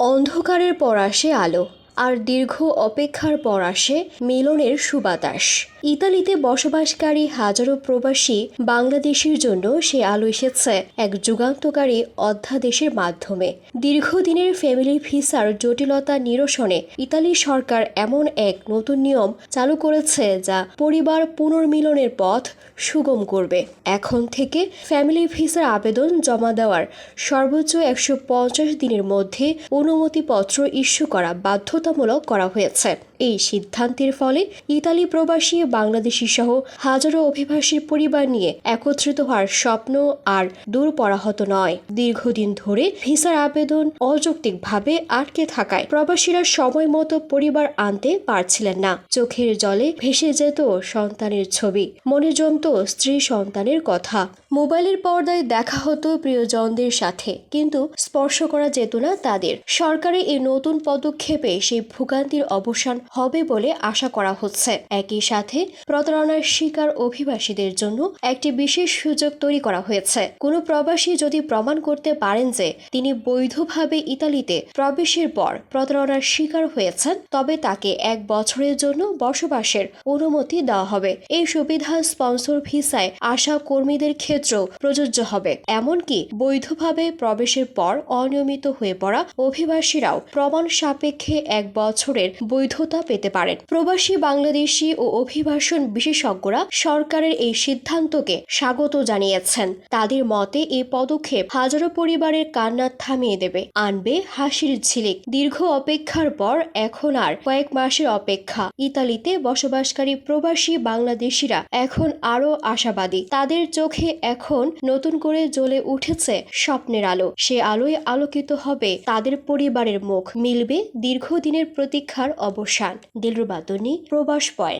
অন্ধকারের পর আসে আলো। আর দীর্ঘ অপেক্ষার পর আসে মিলনের সুবাতাস। ইতালিতে বসবাসকারী হাজারো প্রবাসী বাংলাদেশের জন্য সে আলো এসেছে এক যুগান্তকারী অধ্যাদেশের মাধ্যমে। দীর্ঘদিনের ফ্যামিলি ভিসার জটিলতা নিরসনে ইতালি সরকার এমন এক নতুন নিয়ম চালু করেছে যা পরিবার পুনর্মিলনের পথ সুগম করবে। এখন থেকে ফ্যামিলি ভিসার আবেদন জমা দেওয়ার সর্বোচ্চ একশো পঞ্চাশ দিনের মধ্যে অনুমতিপত্র ইস্যু করা বাধ্যতামূলক করা হয়েছে। এই সিদ্ধান্তের ফলে ইতালি প্রবাসী বাংলাদেশি সহ হাজারো অভিবাসীর পরিবার নিয়ে একত্রিত হওয়ার স্বপ্ন আর দূর পরাহত নয়। দীর্ঘদিন ধরে ভিসার আবেদন অযৌক্তিকভাবে আটকে থাকায় প্রবাসীরা সময় মতো পরিবার আনতে পারছিলেন না। চোখের জলে ভেসে যেত সন্তানের ছবি। মনে জমত স্ত্রী সন্তানের কথা। মোবাইলের পর্দায় দেখা হতো প্রিয়জনদের সাথে, কিন্তু স্পর্শ করা যেত না তাদের। সরকারের এই নতুন পদক্ষেপে সেই ভোগান্তির অবসান হবে বলে আশা করা হচ্ছে। একই সাথে প্রতারণার শিকার অভিবাসীদের জন্য একটি বিশেষ সুযোগ তৈরি করা হয়েছে। কোনো প্রবাসী যদি প্রমাণ করতে পারেন যে তিনি বৈধভাবে ইতালিতে প্রবেশের পর প্রতারণার শিকার হয়েছেন, তবে তাকে এক বছরের জন্য বসবাসের অনুমতি দেওয়া হবে। এই সুবিধা স্পন্সর ভিসায় আসা কর্মীদের ক্ষেত্রেও প্রযোজ্য হবে। এমনকি বৈধভাবে প্রবেশের পর অনিয়মিত হয়ে পড়া অভিবাসীরাও প্রমাণ সাপেক্ষে এক বছরের বৈধতা পেতে পারেন। প্রবাসী বাংলাদেশি ও অভিবাসন বিশেষজ্ঞরা সরকারের এই সিদ্ধান্তকে স্বাগত জানিয়েছেন। তাদের মতে, এই পদক্ষেপ হাজারো পরিবারের কান্না থামিয়ে দেবে। আনবে হাসির ঝিলিক। দীর্ঘ অপেক্ষার পর এখন আর কয়েক মাসের অপেক্ষা। ইতালিতে বসবাসকারী প্রবাসী বাংলাদেশিরা এখন আরও আশাবাদী। তাদের চোখে এখন নতুন করে জ্বলে উঠেছে স্বপ্নের আলো। সে আলোয় আলোকিত হবে তাদের পরিবারের মুখ। মিলবে দীর্ঘদিনের প্রতীক্ষার অবসান। দিলরুবাদনী প্রবাস পয়েন্ট।